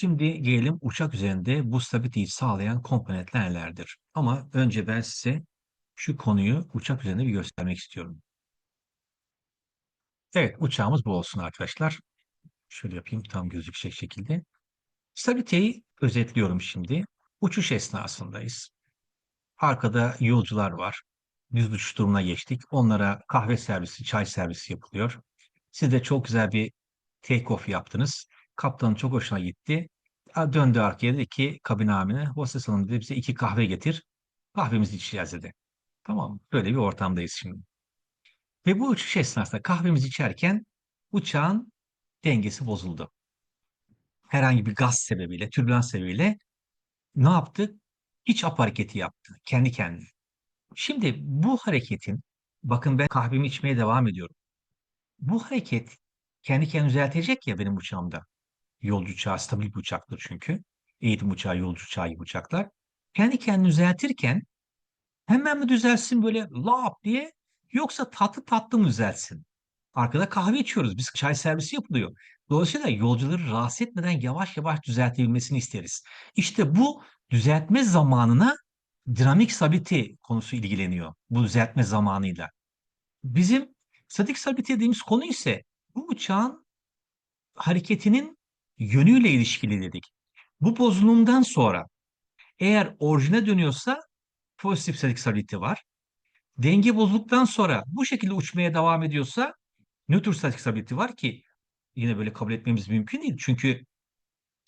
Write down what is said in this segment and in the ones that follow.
Şimdi gelelim uçak üzerinde bu stabiliteyi sağlayan komponentler nelerdir? Ama önce ben size şu konuyu uçak üzerinde bir göstermek istiyorum. Evet, uçağımız bu olsun arkadaşlar. Şöyle yapayım tam gözükecek şekilde. Stabiliteyi özetliyorum şimdi. Uçuş esnasındayız. Arkada yolcular var. Düz uçuş durumuna geçtik. Onlara kahve servisi, çay servisi yapılıyor. Siz de çok güzel bir take off yaptınız. Kaptanın çok hoşuna gitti. Döndü arkaya dedi ki kabin amirine hostes hanım dedi bize iki kahve getir. Kahvemizi içeceğiz dedi. Tamam? Böyle bir ortamdayız şimdi. Ve bu uçuş esnasında kahvemizi içerken uçağın dengesi bozuldu. Herhangi bir gaz sebebiyle, türbülans sebebiyle ne yaptı? İç ap hareketi yaptı kendi kendine. Şimdi bu hareketin, bakın ben kahvemi içmeye devam ediyorum. Bu hareket kendi kendini düzeltecek ya benim uçağımda. Yolcu uçağı stabil bir uçaktır çünkü. Eğitim uçağı, yolcu uçağı gibi uçaklar. Kendi kendini düzeltirken hemen mi düzelsin böyle lap diye yoksa tatlı tatlı mı düzelsin? Arkada kahve içiyoruz. Biz çay servisi yapılıyor. Dolayısıyla yolcuları rahatsız etmeden yavaş yavaş düzeltebilmesini isteriz. İşte bu düzeltme zamanına dinamik stabilite konusu ilgileniyor. Bu düzeltme zamanıyla. Bizim statik stabilite dediğimiz konu ise bu uçağın hareketinin yönüyle ilişkili dedik. Bu bozulumdan sonra eğer orijine dönüyorsa pozitif statik stabilite var. Denge bozulduktan sonra bu şekilde uçmaya devam ediyorsa nötr statik stabilite var ki yine böyle kabul etmemiz mümkün değil. Çünkü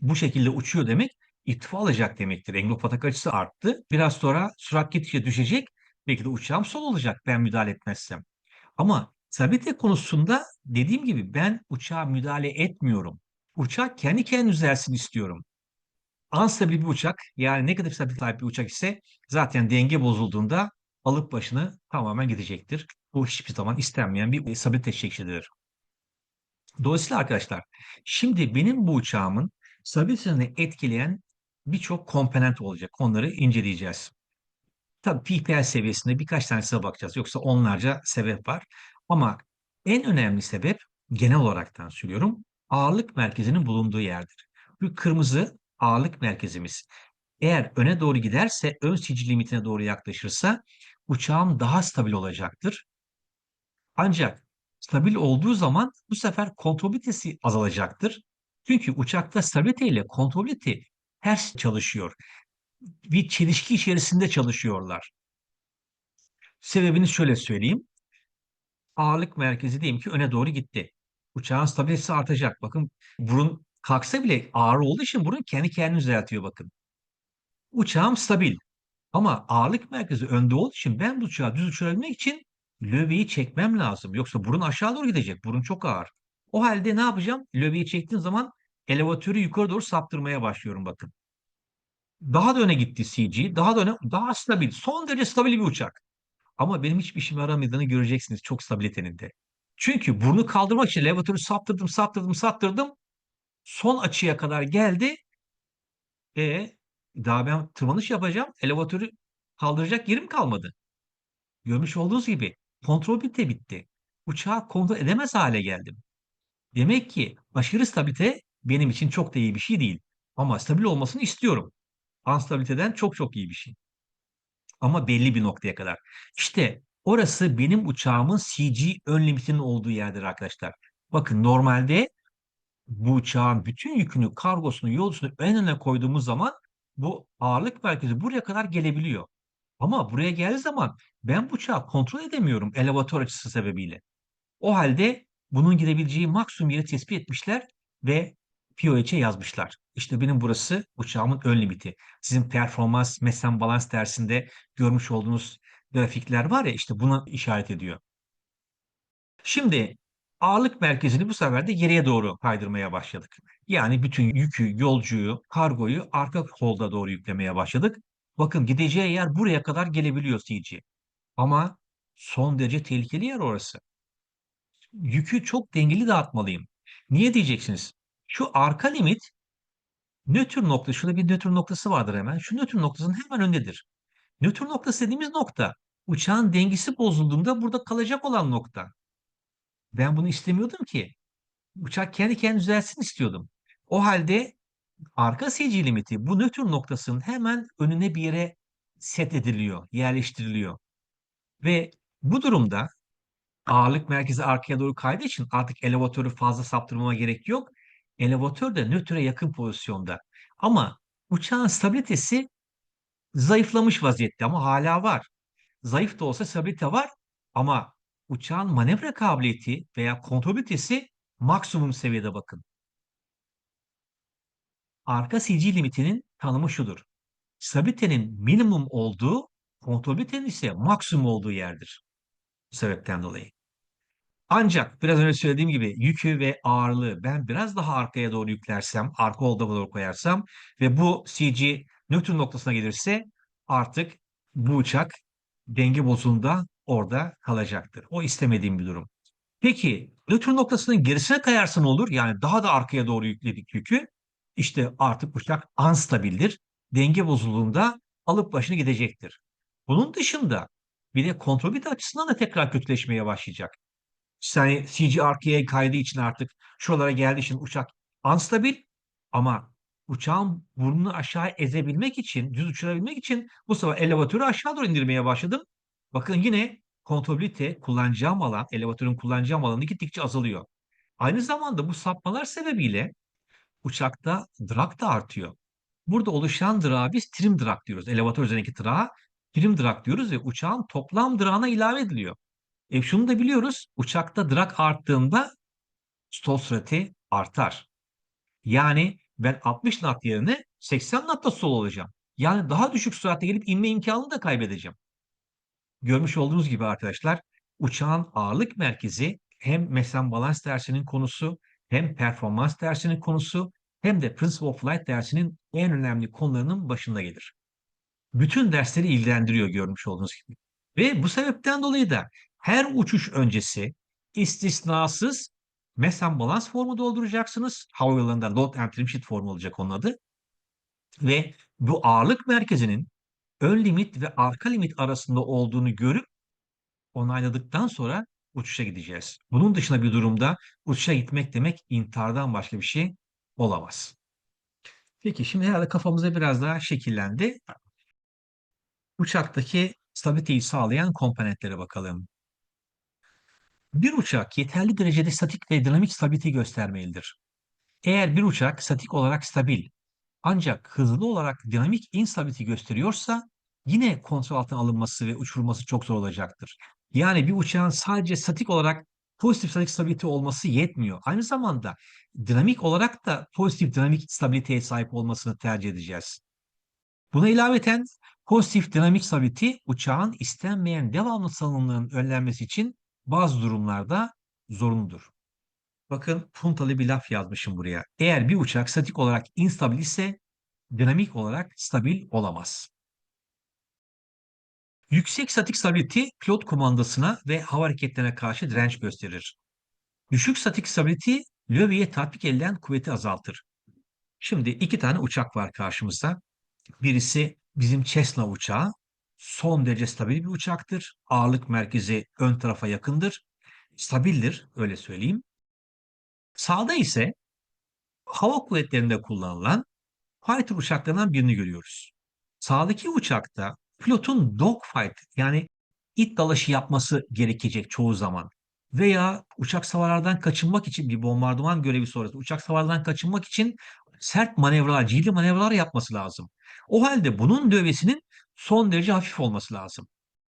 bu şekilde uçuyor demek irtifa alacak demektir. Englopatak açısı arttı. Biraz sonra sürat gittikçe düşecek. Belki de uçağım sol olacak ben müdahale etmezsem. Ama stabilite konusunda dediğim gibi ben uçağa müdahale etmiyorum. Uçak kendi kendine düzelsin istiyorum. Unstabil bir uçak yani negatif stabilite sahip bir uçak ise zaten denge bozulduğunda alıp başını tamamen gidecektir. Bu hiçbir zaman istenmeyen bir stabilite şeklidir. Dolayısıyla arkadaşlar şimdi benim bu uçağımın stabilitesini etkileyen birçok komponent olacak. Onları inceleyeceğiz. Tabii PPL seviyesinde birkaç tanesine bakacağız. Yoksa onlarca sebep var. Ama en önemli sebep genel olaraktan söylüyorum ağırlık merkezinin bulunduğu yerdir. Bu kırmızı ağırlık merkezimiz. Eğer öne doğru giderse, ön sicil limitine doğru yaklaşırsa uçağım daha stabil olacaktır. Ancak stabil olduğu zaman bu sefer kontrolitesi azalacaktır. Çünkü uçakta stabilite ile kontrolite ters çalışıyor. Bir çelişki içerisinde çalışıyorlar. Sebebini şöyle söyleyeyim. Ağırlık merkezi diyelim ki öne doğru gitti. Uçağın stabilitesi artacak. Bakın burun kalksa bile ağır olduğu için burun kendi kendini düzeltiyor bakın. Uçağım stabil. Ama ağırlık merkezi önde olduğu için ben bu uçağı düz uçurabilmek için löveyi çekmem lazım. Yoksa burun aşağı doğru gidecek. Burun çok ağır. O halde ne yapacağım? Löveyi çektiğim zaman elevatörü yukarı doğru saptırmaya başlıyorum bakın. Daha da öne gitti CG. Daha da öne, daha stabil. Son derece stabil bir uçak. Ama benim hiçbir işime yaramadığını göreceksiniz çok stabilitenin de. Çünkü burnu kaldırmak için elevatörü saptırdım, saptırdım, saptırdım. Son açıya kadar geldi. E daha ben tırmanış yapacağım. Elevatörü kaldıracak yerim kalmadı. Görmüş olduğunuz gibi kontrol bitti bitti. Uçağı kontrol edemez hale geldim. Demek ki aşırı stabilite benim için çok da iyi bir şey değil. Ama stabil olmasını istiyorum. Anstabiliteden çok çok iyi bir şey. Ama belli bir noktaya kadar. İşte orası benim uçağımın CG ön limitinin olduğu yerdir arkadaşlar. Bakın normalde bu uçağın bütün yükünü, kargosunu, yolcusunu en öne koyduğumuz zaman bu ağırlık merkezi buraya kadar gelebiliyor. Ama buraya geldiği zaman ben bu uçağı kontrol edemiyorum elevatör açısı sebebiyle. O halde bunun girebileceği maksimum yeri tespit etmişler ve POH'e yazmışlar. İşte benim burası uçağımın ön limiti. Sizin performans, mesen balans dersinde görmüş olduğunuz grafikler var ya işte buna işaret ediyor. Şimdi ağırlık merkezini bu sefer de geriye doğru kaydırmaya başladık. Yani bütün yükü, yolcuyu, kargoyu arka kolda doğru yüklemeye başladık. Bakın gideceği yer buraya kadar gelebiliyor CG. Ama son derece tehlikeli yer orası. Yükü çok dengeli dağıtmalıyım. Niye diyeceksiniz? Şu arka limit nötr nokta, şurada bir nötr noktası vardır hemen. Şu nötr noktasının hemen önündedir. Nötr noktası dediğimiz nokta uçağın dengesi bozulduğunda burada kalacak olan nokta. Ben bunu istemiyordum ki. Uçak kendi kendine düzelsin istiyordum. O halde Arka CG limiti bu nötr noktasının hemen önüne bir yere set ediliyor, yerleştiriliyor. Ve bu durumda ağırlık merkezi arkaya doğru kaydığı için artık elevatörü fazla saptırmama gerek yok. Elevatör de nötre yakın pozisyonda. Ama uçağın stabilitesi zayıflamış vaziyette ama hala var. Zayıf da olsa stabilite var ama uçağın manevra kabiliyeti veya kontrolitesi maksimum seviyede bakın. Arka CG limitinin tanımı şudur. Stabilitenin minimum olduğu, kontrolitenin ise maksimum olduğu yerdir. Bu sebepten dolayı. Ancak biraz önce söylediğim gibi yükü ve ağırlığı ben biraz daha arkaya doğru yüklersem, arka holda doğru koyarsam ve bu CG nötr noktasına gelirse artık bu uçak denge bozulduğunda orada kalacaktır. O istemediğim bir durum. Peki nötr noktasının gerisine kayarsa ne olur? Yani daha da arkaya doğru yükledik yükü. İşte artık uçak unstabildir. Denge bozulduğunda alıp başını gidecektir. Bunun dışında bir de kontrolbit açısından da tekrar kötüleşmeye başlayacak. Yani CG arkaya kaydığı için artık şuralara geldiği için uçak unstabil ama uçağın burnunu aşağı ezebilmek için, düz uçurabilmek için bu sefer elevatörü aşağı doğru indirmeye başladım. Bakın yine kontrolite kullanacağım alan, elevatörün kullanacağım alanı gittikçe azalıyor. Aynı zamanda bu sapmalar sebebiyle uçakta drag da artıyor. Burada oluşan drag'a biz trim drag diyoruz. Elevatör üzerindeki drag'a trim drag diyoruz ve uçağın toplam drag'ına ilave ediliyor. E şunu da biliyoruz. Uçakta drag arttığında stall sürati artar. Yani ben 60 knot yerine 80 knotta stall olacağım. Yani daha düşük süratle gelip inme imkanını da kaybedeceğim. Görmüş olduğunuz gibi arkadaşlar uçağın ağırlık merkezi hem mesen balans dersinin konusu hem performans dersinin konusu hem de Principle of Flight dersinin en önemli konularının başında gelir. Bütün dersleri ilgilendiriyor görmüş olduğunuz gibi. Ve bu sebepten dolayı da her uçuş öncesi istisnasız mesen balans formu dolduracaksınız. Havayollarında load and trim sheet formu olacak onun adı. Ve bu ağırlık merkezinin ön limit ve arka limit arasında olduğunu görüp onayladıktan sonra uçuşa gideceğiz. Bunun dışında bir durumda uçuşa gitmek demek intihardan başka bir şey olamaz. Peki şimdi herhalde kafamıza biraz daha şekillendi. Uçaktaki stabiliteyi sağlayan komponentlere bakalım. Bir uçak yeterli derecede statik ve dinamik stabilite göstermelidir. Eğer bir uçak statik olarak stabil ancak hızlı olarak dinamik instability gösteriyorsa yine kontrol altına alınması ve uçurulması çok zor olacaktır. Yani bir uçağın sadece statik olarak pozitif statik stabilite olması yetmiyor. Aynı zamanda dinamik olarak da pozitif dinamik stabiliteye sahip olmasını tercih edeceğiz. Buna ilaveten pozitif dinamik stabilite uçağın istenmeyen devamlı salınımların önlenmesi için bazı durumlarda zorunludur. Bakın puntalı bir laf yazmışım buraya. Eğer bir uçak statik olarak instabil ise dinamik olarak stabil olamaz. Yüksek statik stability pilot kumandasına ve hava hareketlerine karşı direnç gösterir. Düşük statik stability lövyeye tatbik edilen kuvveti azaltır. Şimdi iki tane uçak var karşımızda. Birisi bizim Cessna uçağı. Son derece stabil bir uçaktır. Ağırlık merkezi ön tarafa yakındır. Stabildir öyle söyleyeyim. Sağda ise hava kuvvetlerinde kullanılan fighter uçaklarından birini görüyoruz. Sağdaki uçakta pilotun dogfight yani it dalaşı yapması gerekecek çoğu zaman veya uçak savarlardan kaçınmak için bir bombardıman görevi sonrası uçak savarlardan kaçınmak için sert manevralar, cihli manevralar yapması lazım. O halde bunun dövesinin son derece hafif olması lazım.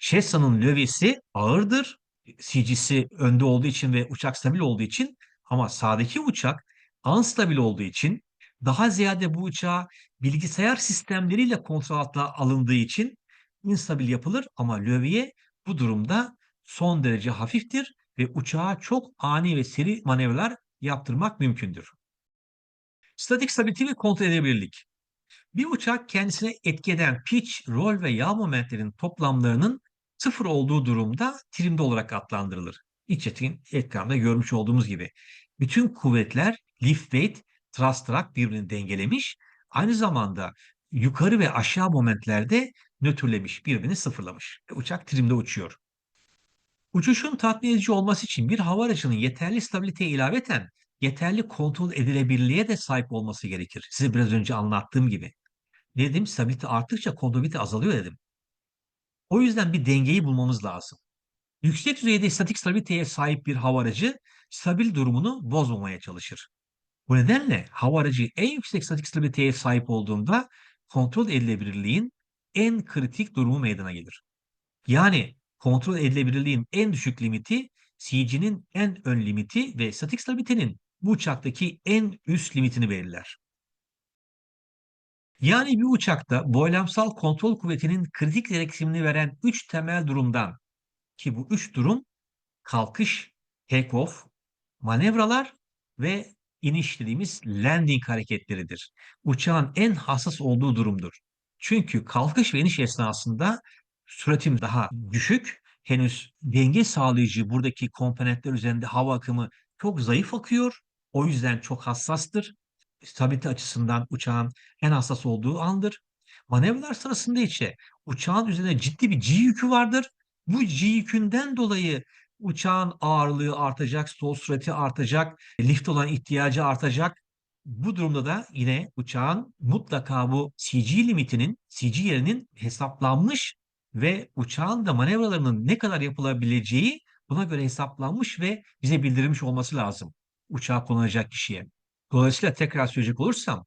Cessna'nın lövesi ağırdır. CG'si önde olduğu için ve uçak stabil olduğu için ama sağdaki uçak unstabil olduğu için daha ziyade bu uçağa bilgisayar sistemleriyle kontrol altına alındığı için instabil yapılır ama lövye bu durumda son derece hafiftir ve uçağa çok ani ve seri manevralar yaptırmak mümkündür. Statik stability ve kontrol edebilirlik. Bir uçak kendisine etki pitch, rol ve yağ momentlerin toplamlarının sıfır olduğu durumda trimde olarak adlandırılır. İç ekranda görmüş olduğumuz gibi. Bütün kuvvetler lift weight, thrust drag birbirini dengelemiş. Aynı zamanda yukarı ve aşağı momentlerde nötrlemiş, birbirini sıfırlamış. Uçak trimde uçuyor. Uçuşun tatmin edici olması için bir hava aracının yeterli stabiliteye ilaveten yeterli kontrol edilebilirliğe de sahip olması gerekir. Size biraz önce anlattığım gibi. Dedim stabilite arttıkça kontrolabilite azalıyor dedim. O yüzden bir dengeyi bulmamız lazım. Yüksek düzeyde statik stabiliteye sahip bir hava aracı stabil durumunu bozmamaya çalışır. Bu nedenle hava aracı en yüksek statik stabiliteye sahip olduğunda kontrol edilebilirliğin en kritik durumu meydana gelir. Yani kontrol edilebilirliğin en düşük limiti CG'nin en ön limiti ve statik stabilitenin bu uçaktaki en üst limitini belirler. Yani bir uçakta boylamsal kontrol kuvvetinin kritik gereksinimini veren 3 temel durumdan ki bu 3 durum kalkış, take-off, manevralar ve iniş dediğimiz landing hareketleridir. Uçağın en hassas olduğu durumdur. Çünkü kalkış ve iniş esnasında süratim daha düşük. Henüz denge sağlayıcı buradaki komponentler üzerinde hava akımı çok zayıf akıyor. O yüzden çok hassastır. Stabilite açısından uçağın en hassas olduğu andır. Manevralar sırasında ise uçağın üzerinde ciddi bir G yükü vardır. Bu G yükünden dolayı uçağın ağırlığı artacak, stall sürati artacak, lift olan ihtiyacı artacak. Bu durumda da yine uçağın mutlaka bu CG limitinin, CG yerinin hesaplanmış ve uçağın da manevralarının ne kadar yapılabileceği buna göre hesaplanmış ve bize bildirilmiş olması lazım uçağı kullanacak kişiye. Dolayısıyla tekrar söyleyecek olursam,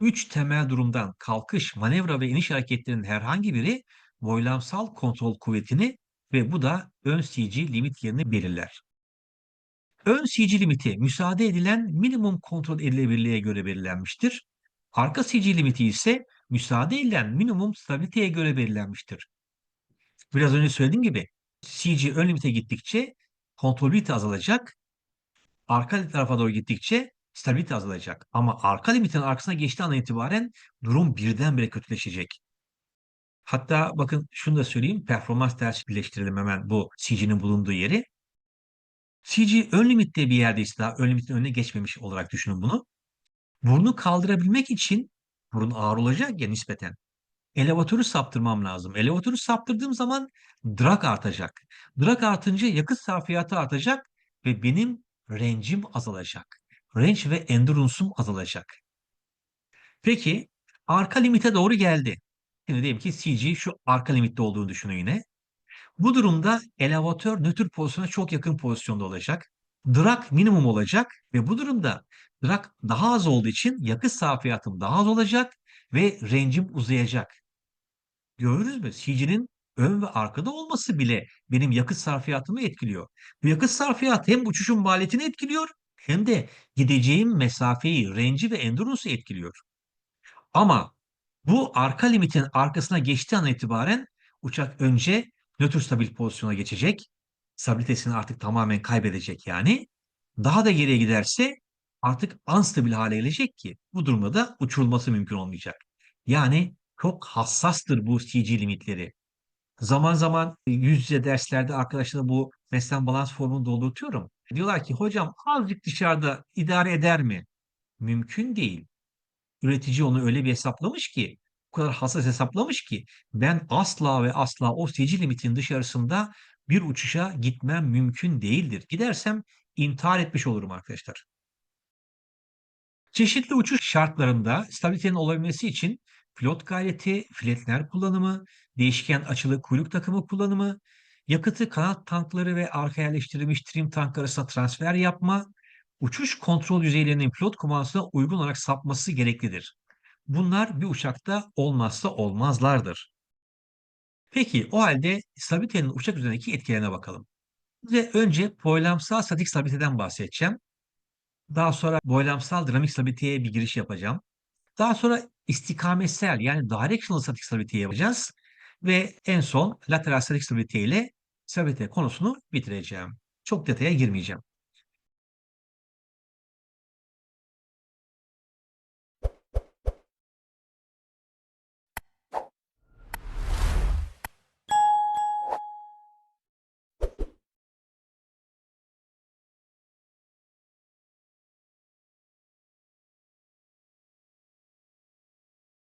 üç temel durumdan kalkış, manevra ve iniş hareketlerinin herhangi biri boylamsal kontrol kuvvetini ve bu da ön CG limit yerini belirler. Ön CG limiti müsaade edilen minimum kontrol edilebilirliğe göre belirlenmiştir. Arka CG limiti ise müsaade edilen minimum stabiliteye göre belirlenmiştir. Biraz önce söylediğim gibi CG ön limite gittikçe kontrolabilite azalacak. Arka tarafa doğru gittikçe stabilite azalacak. Ama arka limitin arkasına geçtiği an itibaren durum birdenbire kötüleşecek. Hatta bakın şunu da söyleyeyim. Performans dersi birleştirelim hemen bu CG'nin bulunduğu yeri. CG ön limitte bir yerdeyse daha ön limitin önüne geçmemiş olarak düşünün bunu. Burnu kaldırabilmek için burun ağır olacak ya nispeten. Elevatörü saptırmam lazım. Elevatörü saptırdığım zaman drag artacak. Drag artınca yakıt sarfiyatı artacak ve benim range'im azalacak. Range ve endurance'um azalacak. Peki arka limite doğru geldi. Şimdi diyelim ki CG şu arka limitte olduğunu düşünün yine. Bu durumda elevatör nötr pozisyona çok yakın pozisyonda olacak. Drag minimum olacak ve bu durumda drag daha az olduğu için yakıt sarfiyatım daha az olacak ve range'im uzayacak. Görürüz mü? CG'nin ön ve arkada olması bile benim yakıt sarfiyatımı etkiliyor. Bu yakıt sarfiyat hem uçuşun maliyetini etkiliyor hem de gideceğim mesafeyi, range'i ve endurance'ı etkiliyor. Ama bu arka limitin arkasına geçtiği an itibaren uçak önce nötr stabil pozisyona geçecek. Stabilitesini artık tamamen kaybedecek yani. Daha da geriye giderse artık unstabil hale gelecek ki bu durumda da uçurulması mümkün olmayacak. Yani çok hassastır bu CG limitleri. Zaman zaman yüz yüze derslerde arkadaşlarla bu meslen balans formunu doldurtuyorum. Diyorlar ki hocam azıcık dışarıda idare eder mi? Mümkün değil. Üretici onu öyle bir hesaplamış ki, o kadar hassas hesaplamış ki ben asla ve asla o CG limitin dışarısında bir uçuşa gitmem mümkün değildir. Gidersem intihar etmiş olurum arkadaşlar. Çeşitli uçuş şartlarında stabilitenin olabilmesi için pilot gayreti, fletner kullanımı, değişken açılı kuyruk takımı kullanımı, yakıtı kanat tankları ve arka yerleştirilmiş trim tank arasında transfer yapma, uçuş kontrol yüzeylerinin pilot kumandasına uygun olarak sapması gereklidir. Bunlar bir uçakta olmazsa olmazlardır. Peki o halde stabilitenin uçak üzerindeki etkilerine bakalım. Ve önce boylamsal statik stabiliteden bahsedeceğim. Daha sonra boylamsal dinamik stabiliteye bir giriş yapacağım. Daha sonra istikametsel yani directional statik stability yapacağız. Ve en son lateral statik stability ile stabilite konusunu bitireceğim. Çok detaya girmeyeceğim.